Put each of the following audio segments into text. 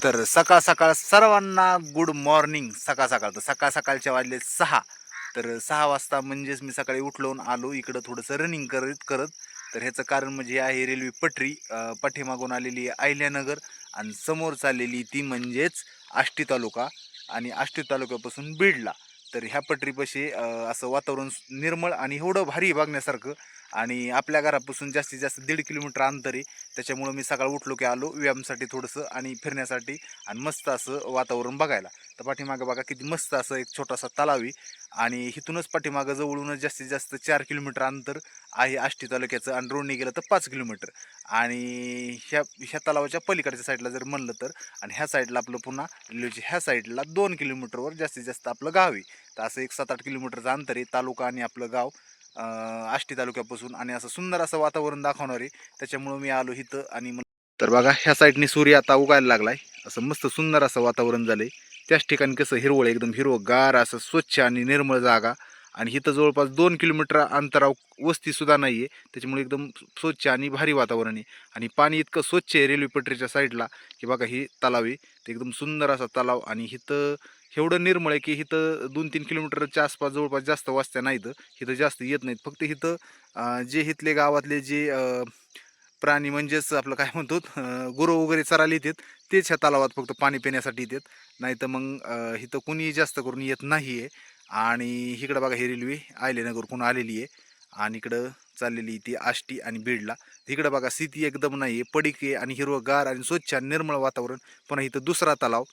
तर सकाळ सकाळ सर्वांना गुड मॉर्निंग सकाळ सकाळ तर सकाळ सकाळच्या वाजले सहा. तर सहा वाजता म्हणजेच मी सकाळी उठलून आलो. इकडं थोडंसं रनिंग करत करत. तर ह्याचं कारण म्हणजे आहे रेल्वे पटरी. पाठीमागून आलेली आहे अहिल्यानगर आणि समोर चाललेली ती म्हणजेच आष्टी तालुका आणि आष्टी तालुक्यापासून बीडला. तर ह्या पटरीपाशी असं वातावरण निर्मळ आणि एवढं भारी बघण्यासारखं आणि आपल्या घरापासून जास्तीत जास्त दीड किलोमीटर अंतर आहे. त्याच्यामुळं मी सकाळ उठलो की आलो व्यायामासाठी थोडंसं आणि फिरण्यासाठी आणि मस्त असं वातावरण बघायला. तर पाठीमागं बघा किती मस्त असं एक छोटासा तलाव आहे. आणि इथूनच पाठीमागं जवळूनच जास्तीत जास्त चार किलोमीटर अंतर आहे आष्टी तालुक्याचं आणि रोडने गेलं तर पाच किलोमीटर. आणि ह्या ह्या तलावाच्या पलीकडच्या साईडला जर म्हणलं तर आणि ह्या साईडला आपलं पुन्हा रेल्वेच्या ह्या साईडला दोन किलोमीटरवर जास्तीत जास्त आपलं गाव आहे. तर असं एक सात आठ किलोमीटरचं अंतर आहे. तालुका आणि आपलं गाव. आष्टी तालुक्यापासून आणि असं सुंदर असं वातावरण दाखवणार. आहे त्याच्यामुळं मी आलो इथं आणि मग तर बघा ह्या साईडने सूर्य आता उगायला लागलाय. असं मस्त सुंदर असं वातावरण झालंय. त्याच ठिकाणी कसं हिरवळ एकदम हिरवं गार असं स्वच्छ आणि निर्मळ जागा. आणि इथं जवळपास दोन किलोमीटर अंतराव वस्तीसुद्धा नाही आहे त्याच्यामुळे एकदम स्वच्छ आणि भारी वातावरण आहे. आणि पाणी इतकं स्वच्छ आहे रेल्वे पटरीच्या साईडला की बघा ही तलाव आहे. ते एकदम सुंदर असा तलाव आणि इथं एवढं निर्मळ आहे की इथं दोन तीन किलोमीटरच्या आसपास जवळपास जास्त वस्त्या नाहीत. इथं जास्त येत नाहीत. फक्त इथं जे इथले गावातले जे प्राणी म्हणजेच आपलं काय म्हणतो गुरु गुरं वगैरे चरायला येतात तेच ह्या तलावात फक्त पाणी पिण्यासाठी येतात. नाही तर मग इथं कुणी जास्त करून येत नाही आहे आणि इकडं बघा ही रेल्वे आयलेनगरकडून आलेली आहे. आणि इकडं चाललेली ती आष्टी आणि बीडला. इकडं बघा स्थिती एकदम नाही आहे पडिके आणि हिरवगार आणि स्वच्छ आणि निर्मळ वातावरण. पण इथं दुसरा तलाव.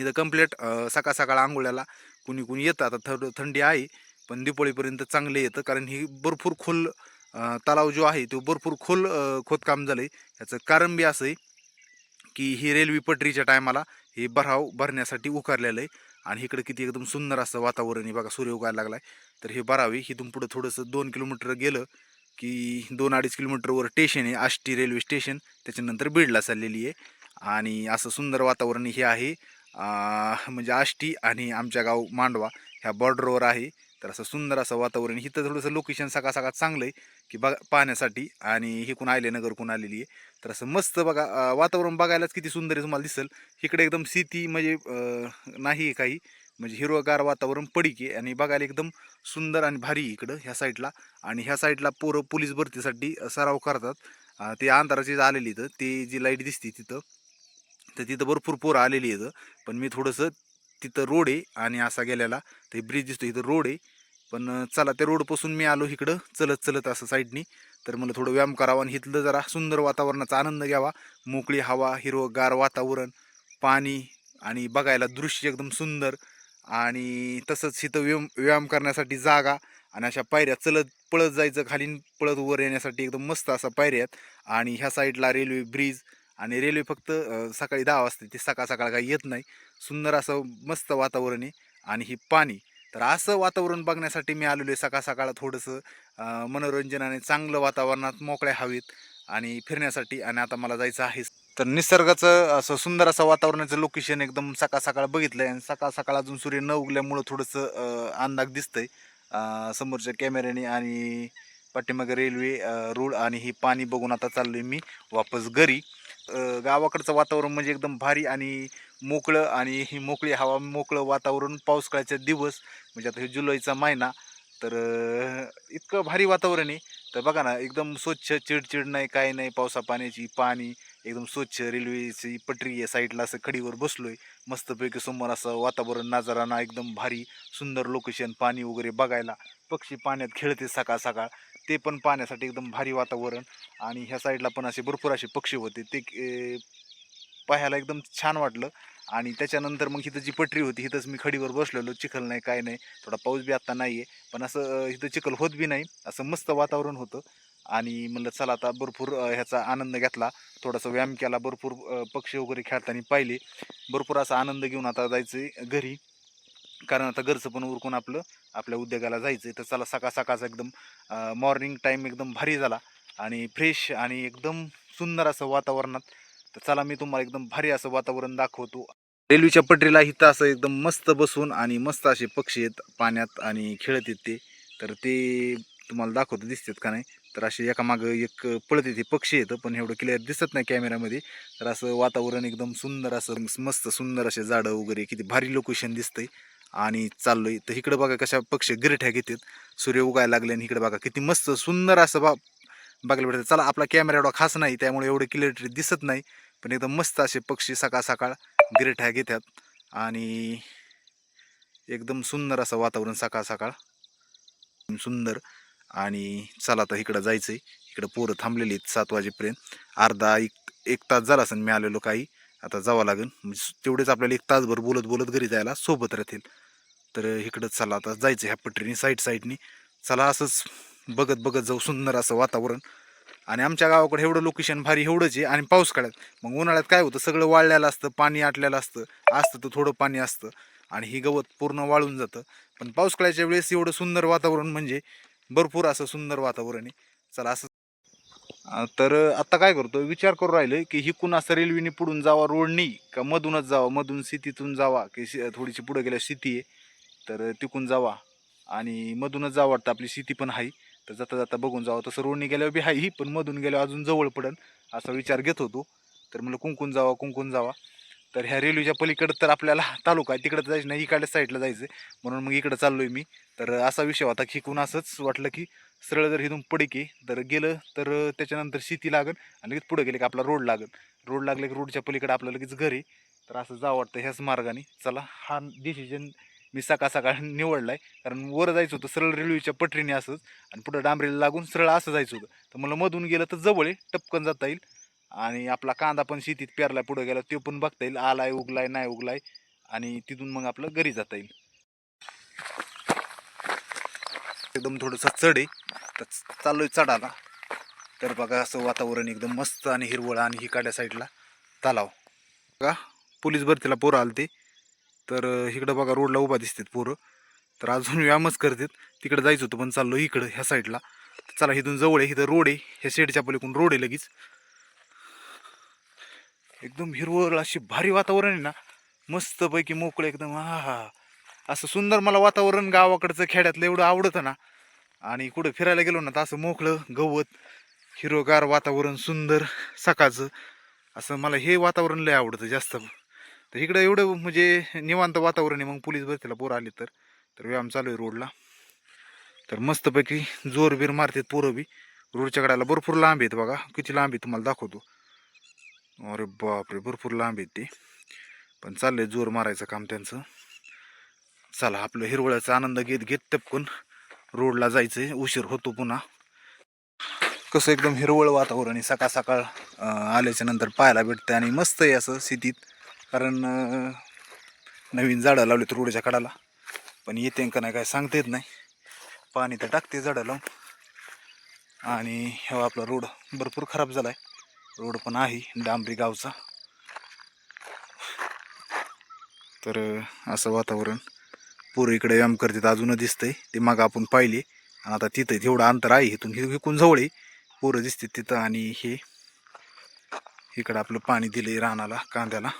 इथं कंप्लीट सकाळ सकाळ आंघोळ्याला कुणी कुणी येतं. आता थंड थंडी आहे पण दिपोळीपर्यंत चांगले येतं. कारण ही भरपूर खोल तलाव जो आहे तो भरपूर खोल खोदकाम झालं आहे याचं कारण बी असं आहे की ही रेल्वे पटरीच्या टायमाला हे भराव भरण्यासाठी उकारलेलं आहे. आणि इकडं किती एकदम सुंदर असं वातावरण आहे. बघा सूर्य उगायला लागला आहे तर हे भरावे. इथून पुढं थोडंसं दोन किलोमीटर गेलं की दोन अडीच किलोमीटरवर स्टेशन आहे. आष्टी रेल्वे स्टेशन त्याच्यानंतर बीडला चाललेली आहे. आणि असं सुंदर वातावरण हे आहे. म्हणजे आष्टी आणि आमच्या गाव मांडवा ह्या बॉर्डरवर आहे. तर असं सुंदर असं वातावरण इथं थोडंसं लोकेशन सकाळ सकाळ चांगलं आहे की बघा पाहण्यासाठी आणि हे कोण आले नगर कोण आलेली आहे. तर असं मस्त बघा वातावरण बघायलाच किती सुंदर आहे तुम्हाला दिसेल. इकडे एकदम सिटी म्हणजे नाही काही. म्हणजे हिरवगार वातावरण पडीक आहे आणि बघायला एकदम सुंदर आणि भारी इकडं ह्या साईडला आणि ह्या साईडला पोरं पोलीस भरतीसाठी सराव करतात. ते अंतराची आलेली इथं. ते जी लाइट दिसते तिथं. तर तिथं भरपूर पोरं आलेली आहेत. पण मी थोडंसं तिथं रोड आहे आणि असा गेलेला. ते ब्रिज दिसतो इथं रोड आहे. पण चला त्या रोडपासून मी आलो इकडं चलत चलत असं साईडनी तर मला थोडं व्यायाम करावा आणि इथलं जरा सुंदर वातावरणाचा आनंद घ्यावा. मोकळी हवा हिरवगार वातावरण पाणी आणि बघायला दृश्य एकदम सुंदर. आणि तसंच इथं व्यायाम व्यायाम करण्यासाठी जागा आणि अशा पायऱ्या चलत पळत जायचं खालीन पळत वर येण्यासाठी एकदम मस्त असा पायऱ्या आहेत. आणि ह्या साईडला रेल्वे ब्रिज आणि रेल्वे फक्त सकाळी दहा वाजता ते सकाळ सकाळ काही येत नाही. सुंदर असं मस्त वातावरण आहे आणि ही पाणी. तर असं वातावरण बघण्यासाठी मी आलेलो आहे सकाळ सकाळ थोडंसं मनोरंजन मनोरंजनाने चांगलं वातावरणात मोकळ्या हवेत आणि फिरण्यासाठी आणि आता मला जायचं आहे. तर निसर्गाचं असं सुंदर असं वातावरणाचं लोकेशन एकदम सकाळ सकाळ बघितलंय आणि सकाळ सकाळ अजून सूर्य न उगल्यामुळं थोडंसं अंदाज दिसतंय. समोरच्या कॅमेऱ्याने आणि पाठीमागे रेल्वे रूळ आणि ही पाणी बघून आता चाललोय मी वापस घरी. गावाकडचं वातावरण म्हणजे एकदम भारी आणि मोकळं आणि ही मोकळी हवा मोकळं वातावरण पावसाळ्याचे दिवस म्हणजे आता हे जुलैचा महिना तर इतकं भारी वातावरण आहे. तर बघा ना एकदम स्वच्छ चिडचिड नाही काय नाही पावसा पाण्याची पाणी एकदम स्वच्छ रेल्वेची पटरी आहे. साईडला असं खडीवर बसलोय. मस्तपैकी समोर असं वातावरण नजाराना एकदम भारी सुंदर लोकेशन पाणी वगैरे बघायला. पक्षी पाण्यात खेळते सकाळ सकाळ. ते पण पाहण्यासाठी एकदम भारी वातावरण. आणि ह्या साईडला पण असे भरपूर असे पक्षी होते. ते पाहायला एकदम छान वाटलं. आणि त्याच्यानंतर मग हिथं जी पटरी होती इथंच मी खडीवर बसलेलो. चिखल नाही काय नाही. थोडा पाऊस बी आत्ता नाही आहे पण असं हिथं इथं चिखल होत बी नाही. असं मस्त वातावरण होतं. आणि म्हणलं चला आता भरपूर ह्याचा आनंद घेतला. थोडासा व्यायाम केला भरपूर पक्षी वगैरे खेळताना पाहिले. भरपूर असा आनंद घेऊन आता जायचं घरी. कारण आता घरचं पण उरकून आपलं आपल्या उद्योगाला जायचं तर चला सकाळ सकाळचा एकदम मॉर्निंग टाईम एकदम भारी झाला. आणि फ्रेश आणि एकदम सुंदर असं वातावरणात. तर चला मी तुम्हाला एकदम भारी असं वातावरण दाखवतो. रेल्वेच्या पटरीला इथं असं एकदम मस्त बसून आणि मस्त असे पक्षी आहेत पाण्यात आणि खेळत येत ते. तर ते तुम्हाला दाखवतो दिसतात का नाही? तर असे एका मागं एक पळत येते पक्षी येतं पण एवढं क्लिअर दिसत नाही कॅमेऱ्यामध्ये तर असं वातावरण एकदम सुंदर असं मस्त सुंदर असे झाडं वगैरे किती भारी लोकेशन दिसतंय. आणि चाललोय. तर इकडं बघा कशा पक्षी गिरठ्या घेतात. सूर्य उगायला लागले आणि इकडं बघा किती मस्त सुंदर असं बा बघायला भेटतं. चला आपला कॅमेरा एवढा खास नाही त्यामुळे एवढं क्लिअरिटी दिसत नाही. पण एकदम मस्त असे पक्षी सकाळ सकाळ गिरठ्या घेतात. आणि एकदम सुंदर असं वातावरण सकाळ सकाळ. सुंदर. आणि चला आता इकडं जायचंय. इकडं पोरं थांबलेली आहेत सात वाजेपर्यंत. अर्धा एक एक तास झाला असेल मी आलेलो काही. आता जावं लागेल. म्हणजे तेवढेच आपल्याला एक तासभर बोलत बोलत घरी जायला सोबत राहतील. तर इकडं चला आता जायचं ह्या पटरीने साईड साईडनी. चला असंच बघत बघत जाऊ सुंदर असं वातावरण. आणि आमच्या गावाकडे एवढं लोकेशन भारी एवढंच आहे. आणि पाऊस काळात. मग उन्हाळ्यात काय होतं? सगळं वाळलेलं असतं पाणी आटलेलं असतं. असतं तर थोडं पाणी असतं. आणि ही गवत पूर्ण वाळून जातं. पण पाऊस काळाच्या वेळेस एवढं सुंदर वातावरण म्हणजे भरपूर असं सुंदर वातावरण आहे. चला असं तर आता काय करतो? विचार करू राहिले की हिकून असं रेल्वेने पुढून जावा रोडनी का मधूनच जावा? मधून सिटीतून जावा? की थोडीशी पुढे गेल्या सिटी आहे तर तिकून जावा. आणि मधूनच जावं वाटतं आपली सिटी पण आहे तर जाता जाता बघून जावं. तसं रोडनी गेल्यावर बी आहे पण मधून गेल्यावर अजून जवळ पडन असा विचार घेत होतो. तर म्हणलं कुंकून जावा कुंकून जावा. तर ह्या रेल्वेच्या पलीकडं तर आपल्याला तालुका आहे तिकडं जायचं नाही इकडल्या साईडला जायचं म्हणून मग इकडं चाललोय मी. तर असा विषय होता की कुण असंच वाटलं की सरळ जर इथून पुढे की तर गेलं तर त्याच्यानंतर शेती लागन आणि लगेच पुढे गेले की आपला रोड लागन रोड लागले की रोडच्या पलीकडे आपलं लगेच घर आहे. तर असं जावं वाटतं ह्याच मार्गाने. चला हा डिसिजन मी सकाळ सकाळ आहे कारण वर जायचं होतं सरळ रेल्वेच्या पटरीने असंच आणि पुढं डांबरीला लागून सरळ असं जायचं होतं. तर मला मधून गेलं तर जवळ आहे टपकन जाता येईल. आणि आपला कांदा पण शेतीत पेरला पुढं गेला तो पण बघता येईल आलाय उगलाय नाही उगलाय. आणि तिथून मग आपलं घरी जाता येईल. एकदम थोडंसं चढ आहे. तर चाललोय चढाला तर बघा असं वातावरण एकदम मस्त आणि हिरवळ आणि हिकाड्या साईडला. तलाव. बघा पोलीस भरतीला पोरं आलते. तर इकडं बघा रोडला उभा दिसतात पोरं. तर अजून व्यायामच करतात. तिकडं जायचं होतं पण चाललो इकडं ह्या साईडला. चला इथून जवळ आहे इथं रोड आहे. ह्या शेडच्या पलीकडून रोड आहे लगेच. एकदम हिरवळ अशी भारी वातावरण आहे ना मस्तपैकी मोकळं एकदम हा हा असं सुंदर मला वातावरण गावाकडचं खेड्यातलं एवढं आवडतं ना. आणि कुठं फिरायला गेलो ना तर असं मोकळं गवत हिरवगार वातावरण सुंदर सकाळचं. असं मला हे वातावरण लय आवडतं जास्त. तर इकडं एवढं म्हणजे निवांत वातावरण आहे मग पोलीस भरतीला पोरं आले तर. तर व्यायाम चालू आहे रोडला. तर मस्तपैकी जोरबीर मारतात पोरं बी. रोडच्या कडाला भरपूर लांब आहेत बघा. किती लांब आहे तुम्हाला दाखवतो. अरे बापरे भरपूर लांब आहेत ते. पण चाललंय जोर मारायचं काम त्यांचं. चला आपलं हिरवळ्याचा आनंद घेत घेत टपकून रोडला जायचंय. उशीर होतो पुन्हा. कसं एकदम हिरवळ वातावरण आहे. सकाळ सकाळ आल्याच्यानंतर पाहायला भेटतं आणि मस्त आहे असं सिटीत. कारण नवीन झाडं लावलीत रोडच्या कडाला. पण येते का नाही काय सांगता येत नाही. पाणी तर टाकते झाडं लावून. आणि हे आपला रोड भरपूर खराब झाला आहे रोड पण आहे डांबरी गावचा. तर असं वातावरण पोरं इकडे व्यायाम करतात अजून दिसतंय. ते मग आपण पाहिले. आणि आता तिथं तेवढं अंतर आहे इथून हे विकून जवळ आहे. पोरं दिसते तिथं आणि हे इकडं आपलं पाणी दिलंय रानाला कांद्याला.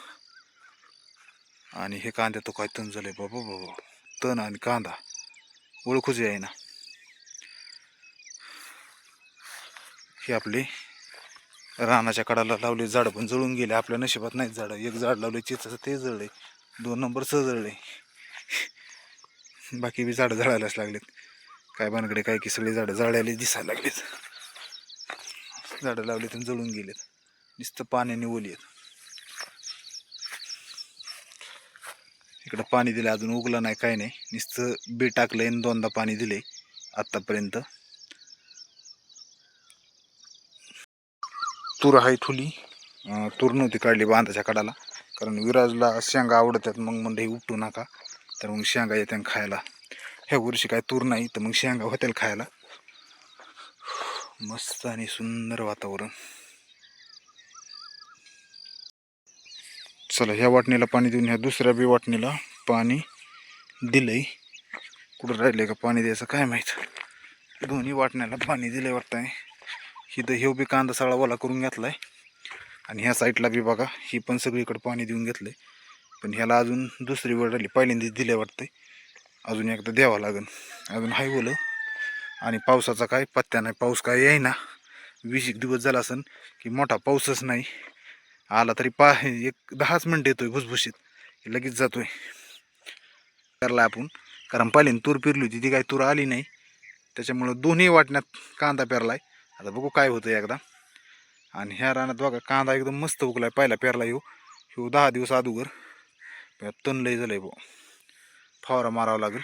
आणि हे कांद्या तो काय तण झालंय बाबा बाबा. तण आणि कांदा. ओळखूच आहे ना हे आपले रानाच्या कडाला लावले झाडं पण जळून गेले. आपल्या नशिबात नाहीत झाडं. एक झाड लावले चिचाचं ते जळले दोन नंबर जळले बाकी बी झाडं जळायलाच लागलेत. काय भानगडे काय की सगळी झाडं जळायला दिसायला लागलीच झाडं लावली तर जळून गेलेत. नुसतं पाण्याने ओली आहेत इकडं पाणी दिलं अजून उगलं नाही काय नाही. नुसतं बी टाकलं आणि दोनदा पाणी दिले आत्तापर्यंत तूर आहे थुली तूर नव्हती काढली बांधाच्या कडाला. कारण विराजला शेंगा आवडतात मग म्हणजे उपटू नका. तर मग शेंगा येत्या खायला. ह्या वर्षी काय तूर नाही तर मग शेंगा होतील खायला. मस्त आणि सुंदर वातावरण. चला ह्या वाटणीला पाणी देऊन ह्या दुसऱ्या बी वाटणीला पाणी दिलंय. कुठं राहिलंय का पाणी द्यायचं काय माहीत? दोन्ही वाटण्याला पाणी दिलंय वाटतंय. इथं ह्यो बी कांदा सगळा ओला करून घेतला आहे आणि ह्या साईडला बी बघा ही पण सगळीकडे पाणी देऊन घेतलं आहे पण ह्याला अजून दुसरी वेळ राहिली पहिल्यांदाच दिले वाटतंय. अजून एकदा द्यावं लागेल अजून हाय बोल आणि पावसाचा काय पत्त्या नाही पाऊस काय येईना. वीस एक दिवस झाला असन की मोठा पाऊसच नाही. आला तरी पा एक दहाच मिनटं येतोय भुसभुशीत. लगेच जातोय. पेरला आपण. कारण पहिल्याने तूर पेरली होती ती काय तूर आली नाही. त्याच्यामुळं दोन्ही वाटण्यात कांदा पेरलाय. आता बघू काय होतं एकदा. आणि ह्या रानात बघा कांदा एकदम मस्त उगलाय पहिला पेरला येऊ ह्यो दहा दिवस अगोदर. तण लय झालंय भाऊ फवारा मारावा लागेल.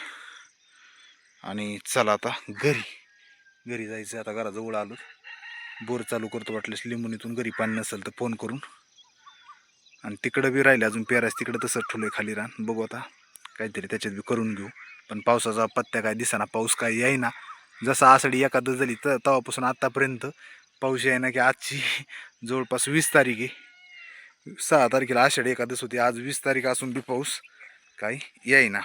आणि चला आता घरी. घरी जायचं आता घराजवळ आलो. बोर चालू करतो वाटल्यास लिंबुनीतून घरी पाणी नसेल तर फोन करून. आणि तिकडं बी राहिले अजून पेरायस तिकडं तसंच ठेवलंय खाली रान. बघू आता काहीतरी त्याच्यात बी करून घेऊ. पण पावसाचा पत्त्या काय दिसाना पाऊस काय येईना. जसं आषाढी एकादश झाली तर तेव्हापासून आत्तापर्यंत पाऊस येईना की आजची जवळपास वीस तारीख आहे. सहा तारखेला आषाढी एकादश होती आज वीस तारीख असून बी पाऊस काही येईना